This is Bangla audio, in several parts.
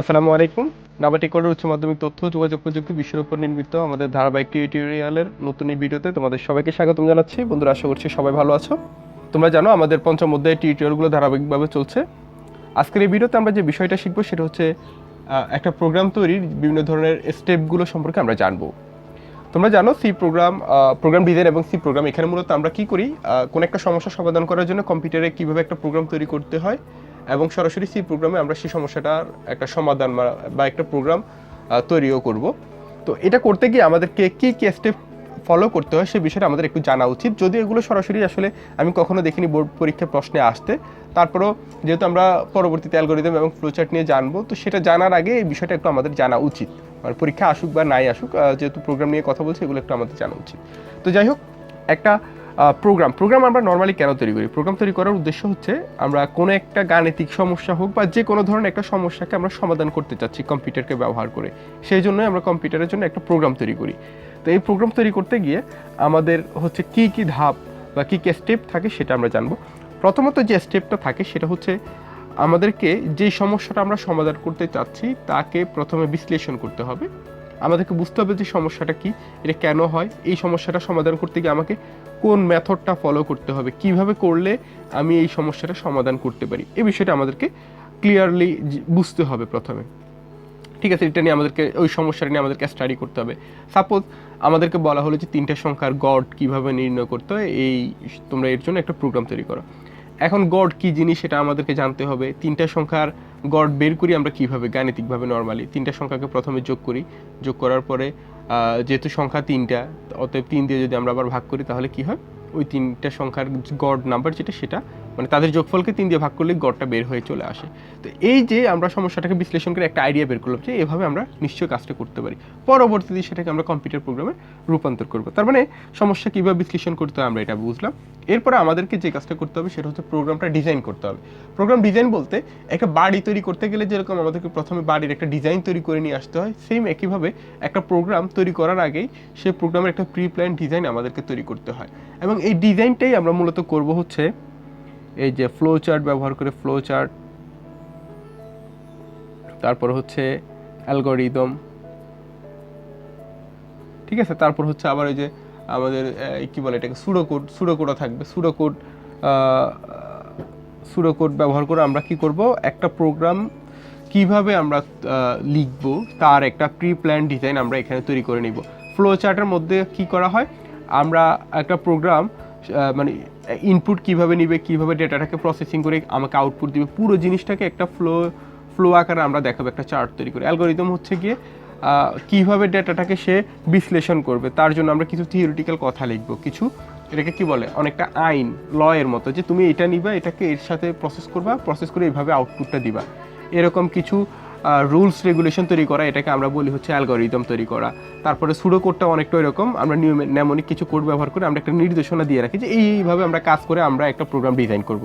আসসালামু আলাইকুম। নাবাটিকলের উচ্চ মাধ্যমিক তথ্য, যোগাযোগ প্রযুক্তি বিশ্বের উপর নির্মিত আমাদের ধারাবাহিক টিউটোরিয়ালের নতুন এই ভিডিওতে তোমাদের সবাইকে স্বাগতম জানাচ্ছি। বন্ধুরা, আশা করছি সবাই ভালো আছো। তোমরা জানো, আমাদের পঞ্চম অধ্যায়ে টিউটোরিয়ালগুলো ধারাবাহিকভাবে চলছে। আজকের এই ভিডিওতে আমরা যে বিষয়টা শিখব, সেটা হচ্ছে একটা প্রোগ্রাম তৈরির বিভিন্ন ধরনের স্টেপগুলো সম্পর্কে আমরা জানব। তোমরা জানো সি প্রোগ্রাম প্রোগ্রাম ডিজাইন এবং সি প্রোগ্রাম এখানে মূলত আমরা কি করি? কোনো একটা সমস্যা সমাধান করার জন্য কম্পিউটারে কীভাবে একটা প্রোগ্রাম তৈরি করতে হয় এবং সরাসরি সি প্রোগ্রামে আমরা সেই সমস্যাটার একটা সমাধান বা- একটা প্রোগ্রাম তৈরিও করব। তো এটা করতে গিয়ে আমাদেরকে কী, কি স্টেপ ফলো করতে হয় সে বিষয়টা আমাদের একটু জানা উচিত। যদি এগুলো সরাসরি আসলে আমি কখনো দেখিনি বোর্ড পরীক্ষা প্রশ্নে আসতে, তারপরেও যেহেতু আমরা পরবর্তীতে অ্যালগোরিদম এবং ফ্লোচার্ট নিয়ে জানব, তো সেটা জানার আগে এই বিষয়টা একটু আমাদের জানা উচিত। মানে পরীক্ষা আসুক বা নাই আসুক যেহেতু প্রোগ্রাম নিয়ে কথা বলছি, এগুলো একটু আমাদের জানা উচিত। তো যাই হোক, একটা প্রোগ্রাম প্রোগ্রাম আমরা নর্মালি কেন তৈরি করি? প্রোগ্রাম তৈরি করার উদ্দেশ্য হচ্ছে আমরা কোনো একটা গাণিতিক সমস্যা হোক বা যে কোনো ধরনের একটা সমস্যাকে আমরা সমাধান করতে চাচ্ছি কম্পিউটারকে ব্যবহার করে। সেই জন্যই আমরা কম্পিউটারের জন্য একটা প্রোগ্রাম তৈরি করি। তো এই প্রোগ্রাম তৈরি করতে গিয়ে আমাদের হচ্ছে কি কি ধাপ বা কী কী স্টেপ থাকে সেটা আমরা জানব। প্রথমত যে স্টেপটা থাকে সেটা হচ্ছে আমাদেরকে যে সমস্যাটা আমরা সমাধান করতে চাচ্ছি তাকে প্রথমে বিশ্লেষণ করতে হবে। আমাদেরকে বুঝতে হবে যে সমস্যাটা কি, এটা কেন হয়, এই সমস্যাটা সমাধান করতে গিয়ে আমাকে কোন মেথডটা ফলো করতে হবে, কীভাবে করলে আমি এই সমস্যাটা সমাধান করতে পারি এই বিষয়টা আমাদেরকে ক্লিয়ারলি বুঝতে হবে প্রথমে। ঠিক আছে, এটা নিয়ে আমাদেরকে, ওই সমস্যাটা নিয়ে আমাদেরকে স্টাডি করতে হবে। সাপোজ আমাদেরকে বলা হলো যে তিনটা সংখ্যার গড কীভাবে নির্ণয় করতে হয়, এই তোমরা এর জন্য একটা প্রোগ্রাম তৈরি করো। এখন গড কি জিনিস সেটা আমাদেরকে জানতে হবে। তিনটা সংখ্যার গড বের করি আমরা কীভাবে? গাণিতিকভাবে নর্মালি তিনটা সংখ্যাকে প্রথমে যোগ করি। যোগ করার পরে যেহেতু সংখ্যা তিনটা, অতএব তিন দিয়ে যদি আমরা আবার ভাগ করি, তাহলে কি হয়? ওই তিনটা সংখ্যার গড নাম্বার যেটা, সেটা মানে তাদের যোগফলকে তিন দিয়ে ভাগ করলে গড়টা বের হয়ে চলে আসে। তো এই যে আমরা সমস্যাটাকে বিশ্লেষণ করে একটা আইডিয়া বের করলাম যে এভাবে আমরা নিশ্চয়ই কাজটা করতে পারি। পরবর্তীতে সেটাকে আমরা কম্পিউটার প্রোগ্রামে রূপান্তর করব। তার মানে সমস্যা কীভাবে বিশ্লেষণ করতে হয় আমরা এটা বুঝলাম। এরপরে আমাদেরকে যে কাজটা করতে হবে সেটা হচ্ছে প্রোগ্রামটা ডিজাইন করতে হবে। প্রোগ্রাম ডিজাইন বলতে একটা বাড়ি তৈরি করতে গেলে যেরকম আমাদেরকে প্রথমে বাড়ির একটা ডিজাইন তৈরি করে নিয়ে আসতে হয় সেম একইভাবে একটা প্রোগ্রাম তৈরি করার আগেই সেই প্রোগ্রামের একটা প্রি প্ল্যান ডিজাইন আমাদেরকে তৈরি করতে হয়। এবং এই ডিজাইনটাই আমরা মূলত করব হচ্ছে এই যে ফ্লো চার্ট ব্যবহার করে ফ্লো চার্ট তারপর হচ্ছে অ্যালগোরিদম ঠিক আছে? তারপর হচ্ছে আবার ওই যে আমাদের কি বলে এটাকে সুডো কোড সুডো কোডও থাকবে। সুডো কোড সুডো কোড ব্যবহার করে আমরা কি করব? একটা প্রোগ্রাম কীভাবে আমরা লিখব? তার একটা প্রি প্ল্যান ডিজাইন আমরা এখানে তৈরি করে নিব। ফ্লো চার্টের মধ্যে কি করা হয়? আমরা একটা প্রোগ্রাম মানে ইনপুট কীভাবে নিবে, কীভাবে ডেটাটাকে প্রসেসিং করে আমাকে আউটপুট দিবে, পুরো জিনিসটাকে একটা ফ্লো ফ্লো আকারে আমরা দেখাবো, একটা চার্ট তৈরি করে। অ্যালগোরিদম হচ্ছে গিয়ে কীভাবে ডেটাটাকে সে বিশ্লেষণ করবে, তার জন্য আমরা কিছু থিওরিটিক্যাল কথা লিখব, কিছু এটাকে কি বলে, অনেকটা আইন ল এর মতো, যে তুমি এটা নিবা, এটাকে এর সাথে প্রসেস করবা প্রসেস করে এইভাবে আউটপুটটা দিবা। এরকম কিছু রুলস রেগুলেশন তৈরি করা, এটাকে আমরা বলি হচ্ছে অ্যালগোরিদম তৈরি করা। তারপরে সুডো কোডটা অনেকটা এরকম আমরা নিয়ম নেমনিক কিছু কোড ব্যবহার করে আমরা একটা নির্দেশনা দিয়ে রাখি যে এইভাবে আমরা কাজ করে আমরা একটা প্রোগ্রাম ডিজাইন করব।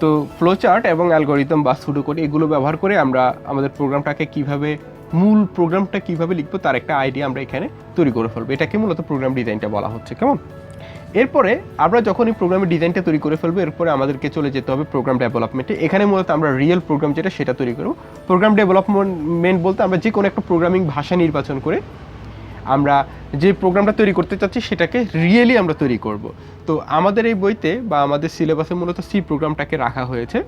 তো ফ্লো চার্ট এবং অ্যালগোরিদম বা সুডো কোড এগুলো ব্যবহার করে আমরা আমাদের প্রোগ্রামটাকে কীভাবে, মূল প্রোগ্রামটা কীভাবে লিখব তার একটা আইডিয়া আমরা এখানে তৈরি করে ফেলব। এটাকে মূলত প্রোগ্রাম ডিজাইনটা বলা হচ্ছে, কেমন? এরপরে আমরা যখন এই প্রোগ্রামের ডিজাইনটা তৈরি করে ফেলব, এরপরে আমাদেরকে চলে যেতে হবে প্রোগ্রাম ডেভেলপমেন্টে এখানে মূলত আমরা রিয়েল প্রোগ্রাম যেটা, সেটা তৈরি করব। প্রোগ্রাম ডেভেলপমেন্ট বলতে আমরা যে কোনো একটা প্রোগ্রামিং ভাষা নির্বাচন করে আমরা যে প্রোগ্রামটা তৈরি করতে চাচ্ছি, সেটাকে রিয়েলি আমরা তৈরি করব। তো আমাদের এই বইতে বা আমাদের সিলেবাসে মূলত সি প্রোগ্রামটাকে রাখা হয়েছে।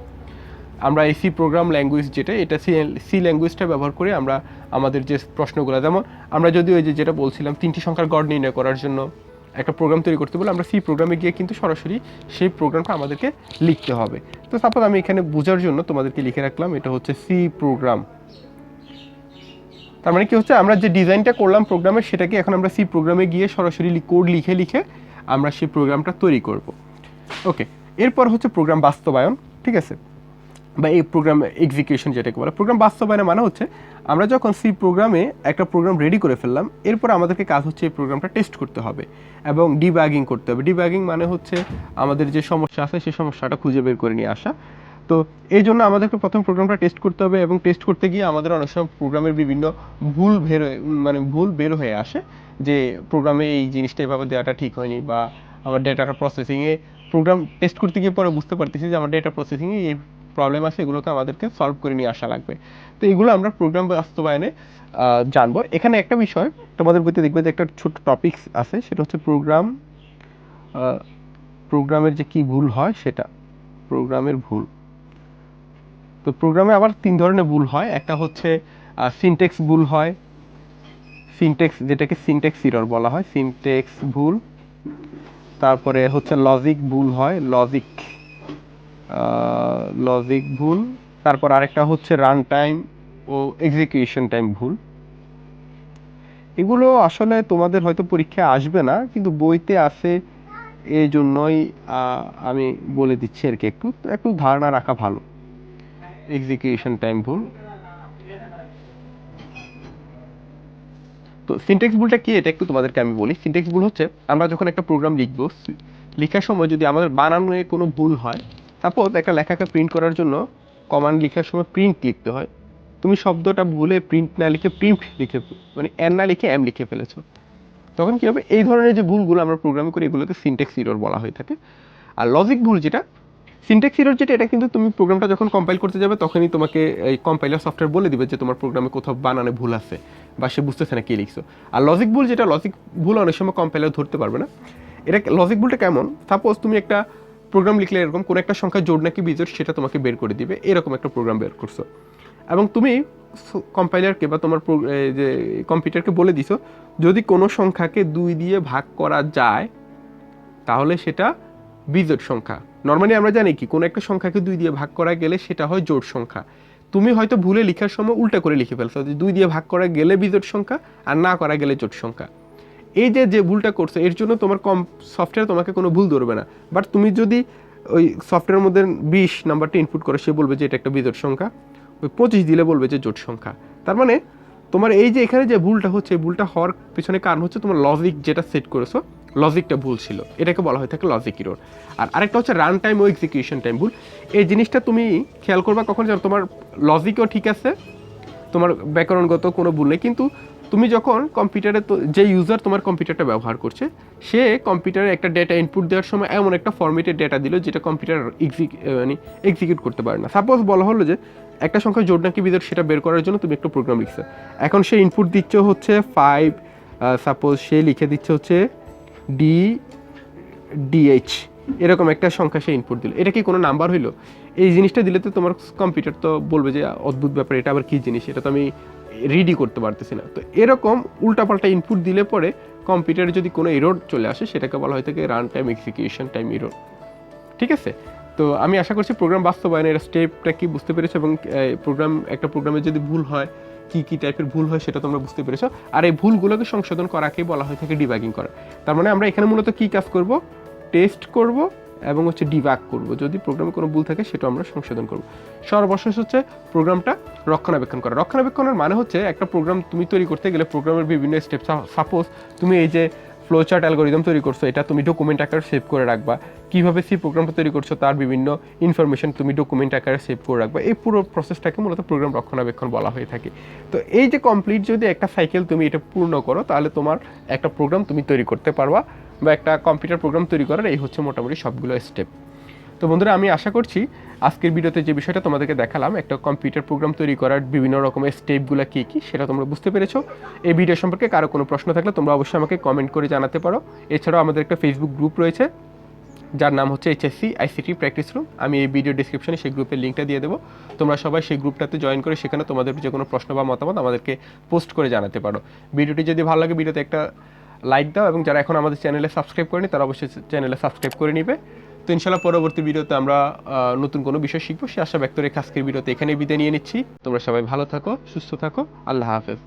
আমরা এই সি প্রোগ্রাম ল্যাঙ্গুয়েজ যেটা, এটা সি সি ল্যাঙ্গুয়েজটা ব্যবহার করে আমরা আমাদের যে প্রশ্নগুলো, যেমন আমরা যদি ওই যে যেটা বলছিলাম, তিনটি সংখ্যার গড় নির্ণয় করার জন্য একটা প্রোগ্রাম তৈরি করতে বলে আমরা সি প্রোগ্রামে গিয়ে কিন্তু সরাসরি সেই প্রোগ্রামটা আমাদেরকে লিখতে হবে। তো সাপোজ আমি এখানে বোঝার জন্য তোমাদেরকে লিখে রাখলাম, এটা হচ্ছে সি প্রোগ্রাম তার মানে কি হচ্ছে? আমরা যে ডিজাইনটা করলাম প্রোগ্রামের সেটাকে এখন আমরা সি প্রোগ্রামে গিয়ে সরাসরি কোড লিখে লিখে আমরা সেই প্রোগ্রামটা তৈরি করব। ওকে এরপর হচ্ছে প্রোগ্রাম বাস্তবায়ন, ঠিক আছে? বা এই প্রোগ্রাম এক্সিকিউশন যেটাকে বলে প্রোগ্রাম বাস্তবায়নের মানে হচ্ছে আমরা যখন সি প্রোগ্রামে একটা প্রোগ্রাম রেডি করে ফেললাম, এরপর আমাদেরকে কাজ হচ্ছে এই প্রোগ্রামটা টেস্ট করতে হবে এবং ডিব্যাগিং করতে হবে। ডিব্যাগিং মানে হচ্ছে আমাদের যে সমস্যা আছে, সেই সমস্যাটা খুঁজে বের করে নিয়ে আসা। তো এই জন্য আমাদেরকে প্রথম প্রোগ্রামটা টেস্ট করতে হবে এবং টেস্ট করতে গিয়ে আমাদের অনেক সময় প্রোগ্রামের বিভিন্ন ভুল বের মানে ভুল বের হয়ে আসে যে প্রোগ্রামে এই জিনিসটা এভাবে দেওয়াটা ঠিক হয়নি বা আমার ডেটাটা প্রসেসিংয়ে প্রোগ্রাম টেস্ট করতে গিয়ে পরে বুঝতে পারতেছি যে আমার ডেটা প্রসেসিংয়ে এই প্রবলেম আছে এগুলোকে আমাদেরকে সলভ করে নিয়ে আসা লাগবে। তো এগুলো আমরা প্রোগ্রাম বাস্তবায়নে জানব। এখানে একটা বিষয়, তোমাদের বইতে দেখবে যে একটা ছোট টপিকস আছে, সেটা হচ্ছে প্রোগ্রাম প্রোগ্রামের যে কি ভুল হয় সেটা প্রোগ্রামের ভুল। তো প্রোগ্রামে আবার তিন ধরনের ভুল হয়। একটা হচ্ছে সিনটেক্স ভুল হয়। সিনটেক্স যেটাকে সিনটেক্স ইরর বলা হয় সিনটেক্স ভুল। তারপরে হচ্ছে লজিক ভুল হয় লজিক লজিক ভুল, তারপর আরেকটা হচ্ছে রান টাইম ও এক্সিকিউশন টাইম ভুল। এগুলো আসলে তোমাদের হয়তো পরীক্ষায় আসবে না, কিন্তু বইতে আছে এই জন্যই আমি বলে দিচ্ছি আর কি, একটু একটু ধারণা রাখা ভালো। এক্সিকিউশন টাইম ভুল। তো সিনটেক্স ভুলটা কি, এটা একটু তোমাদেরকে আমি বলি। সিনটেক্স ভুল হচ্ছে, আমরা যখন একটা প্রোগ্রাম লিখব লেখার সময় যদি আমাদের বানানে কোনো ভুল হয় সাপোজ একটা লেখাকে প্রিন্ট করার জন্য কমান্ড লেখার সময় প্রিন্ট লিখতে হয়। তুমি শব্দটা ভুলে প্রিন্ট না লিখে প্রিন্ট লিখে মানে এন না লিখে এম লিখে ফেলেছো। তখন কী হবে? এই ধরনের যে ভুলগুলো আমরা প্রোগ্রামে করি, এগুলোকে সিনটেক্স ইরর বলা হয়ে থাকে। আর লজিক ভুল যেটা সিনটেক্স ইরর যেটা, এটা কিন্তু তুমি প্রোগ্রামটা যখন কম্পাইল করতে যাবে, তখনই তোমাকে এই কম্পাইলার সফটওয়্যার বলে দিবে যে তোমার প্রোগ্রামে কোথাও বানানে ভুল আছে বা সে বুঝতেছে না কি লিখছো। আর লজিক ভুল যেটা লজিক ভুল অনেক সময় কম্পাইলার ধরতে পারবে না। এটা লজিক ভুলটা কেমন? সাপোজ তুমি একটা প্রোগ্রাম লিখলে এরকম কোনো একটা সংখ্যা জোড় নাকি বিজোড় সেটা তোমাকে বের করে দিবে। এরকম একটা প্রোগ্রাম বের করছ। এবং তুমি কম্পাইলারকে বা তোমার যে কম্পিউটারকে বলে দিছো, যদি কোনো সংখ্যাকে দুই দিয়ে ভাগ করা যায়, তাহলে সেটা বিজোড় সংখ্যা। নর্মালি আমরা জানি কি, কোনো একটা সংখ্যাকে দুই দিয়ে ভাগ করা গেলে সেটা হয় জোড় সংখ্যা। তুমি হয়তো ভুলে লেখার সময় উল্টা করে লিখে ফেলছো যে দুই দিয়ে ভাগ করা গেলে বিজোড় সংখ্যা আর না করা গেলে জোট সংখ্যা। এই যে যে ভুলটা করছ, এর জন্য তোমার কম সফটওয়্যার তোমাকে কোনো ভুল ধরবে না। বাট তুমি যদি ওই সফটওয়্যারের মধ্যে বিশ নাম্বারটা ইনপুট করে, সে বলবে যে এটা একটা বিজোড় সংখ্যা। ওই পঁচিশ দিলে বলবে যে জোট সংখ্যা। তার মানে তোমার এই যে, এখানে যে ভুলটা হচ্ছে ভুলটা হওয়ার পিছনে কারণ হচ্ছে তোমার লজিক যেটা সেট করেছ লজিকটা ভুল ছিল। এটাকে বলা হয়ে থাকে লজিক ইরোর আর আরেকটা হচ্ছে রান টাইম ও এক্সিকিউশন টাইম ভুল। এই জিনিসটা তুমি খেয়াল করবা কখন যেন তোমার লজিকও ঠিক আছে, তোমার ব্যাকরণগত কোনো ভুল নেই। কিন্তু তুমি যখন কম্পিউটারে যে ইউজার তোমার কম্পিউটারটা ব্যবহার করছে, সে কম্পিউটারে একটা ডেটা ইনপুট দেওয়ার সময় এমন একটা ফরম্যাটের ডেটা দিল যেটা কম্পিউটার এক্সিক মানে এক্সিকিউট করতে পারে না। সাপোজ বলা হলো যে, একটা সংখ্যা জোড় নাকি বিজোড় সেটা বের করার জন্য তুমি একটা প্রোগ্রাম লিখছো। এখন সে ইনপুট দিচ্ছে হচ্ছে ফাইভ সাপোজ সে লিখে দিচ্ছে হচ্ছে ডি ডিএইচ এরকম একটা সংখ্যা সে ইনপুট দিল। এটা কি কোনো নাম্বার হইল? এই জিনিসটা দিলে তো তোমার কম্পিউটার তো বলবে যে অদ্ভুত ব্যাপার, এটা আবার কী জিনিস? এটা তো আমি রিডি করতে পারতেছি না। তো এরকম উল্টাপাল্টা ইনপুট দিলে পরে কম্পিউটারে যদি কোনো এরর চলে আসে, সেটাকে বলা হয় থাকে run time execution time error ঠিক আছে? তো আমি আশা করছি প্রোগ্রাম বাস্তবায়নের স্টেপটা কি বুঝতে পেরেছ এবং প্রোগ্রাম একটা প্রোগ্রামে যদি ভুল হয়, কি কি টাইপের ভুল হয় সেটা তোমরা বুঝতে পেরেছ। আর এই ভুলগুলোকে সংশোধন করাকেই বলা হয় থাকে ডিবাগিং করা। তার মানে আমরা এখানে মূলত কি কাজ করব? টেস্ট করব এবং হচ্ছে ডিবাগ করব। যদি প্রোগ্রামে কোনো ভুল থাকে, সেটা আমরা সংশোধন করব। সর্বশেষ হচ্ছে প্রোগ্রামটা রক্ষণাবেক্ষণ করা। রক্ষণাবেক্ষণের মানে হচ্ছে একটা প্রোগ্রাম তুমি তৈরি করতে গেলে প্রোগ্রামের বিভিন্ন স্টেপ সাপোজ তুমি এই যে ফ্লোচার্ট অ্যালগোরিদম তৈরি করছ, এটা তুমি ডকুমেন্ট আকারে সেভ করে রাখবা। কীভাবে সি প্রোগ্রামটা তৈরি করছ, তার বিভিন্ন ইনফরমেশন তুমি ডকুমেন্ট আকারে সেভ করে রাখবা। এই পুরো প্রসেসটাকে মূলত প্রোগ্রাম রক্ষণাবেক্ষণ বলা হয়ে থাকে। তো এই যে কমপ্লিট যদি একটা সাইকেল তুমি এটা পূর্ণ করো, তাহলে তোমার একটা প্রোগ্রাম তুমি তৈরি করতে পারবা। বা একটা কম্পিউটার প্রোগ্রাম তৈরি করার এই হচ্ছে মোটামুটি সবগুলো স্টেপ তো বন্ধুরা, আমি আশা করছি আজকের ভিডিওতে যে বিষয়টা তোমাদেরকে দেখালাম, একটা কম্পিউটার প্রোগ্রাম তৈরি করার বিভিন্ন রকমের স্টেপগুলো কী কী, সেটা তোমরা বুঝতে পেরেছ। এই ভিডিও সম্পর্কে কারও কোনো প্রশ্ন থাকলে তোমরা অবশ্যই আমাকে কমেন্ট করে জানাতে পারো। এছাড়াও আমাদের একটা ফেসবুক গ্রুপ রয়েছে, যার নাম হচ্ছে এইচএসসি আইসিটি প্র্যাকটিস রুম আমি এই ভিডিও ডিসক্রিপশনে সেই গ্রুপের লিঙ্কটা দিয়ে দেবো। তোমরা সবাই সেই গ্রুপটাতে জয়েন করে সেখানে তোমাদের যে কোনো প্রশ্ন বা মতামত আমাদেরকে পোস্ট করে জানাতে পারো। ভিডিওটি যদি ভালো লাগে, ভিডিওতে একটা লাইক দাও এবং যারা এখন আমাদের চ্যানেলে সাবস্ক্রাইব করেনি, তারা অবশ্যই চ্যানেলে সাবস্ক্রাইব করে নিবে। তো ইনশাল্লাহ পরবর্তী ভিডিওতে আমরা নতুন কোনো বিষয় শিখব, সে আশা ব্যক্ত রেখে আজকের ভিডিওতে এখানে বিদায় নিয়ে নিচ্ছি। তোমরা সবাই ভালো থাকো, সুস্থ থাকো, আল্লাহ হাফেজ।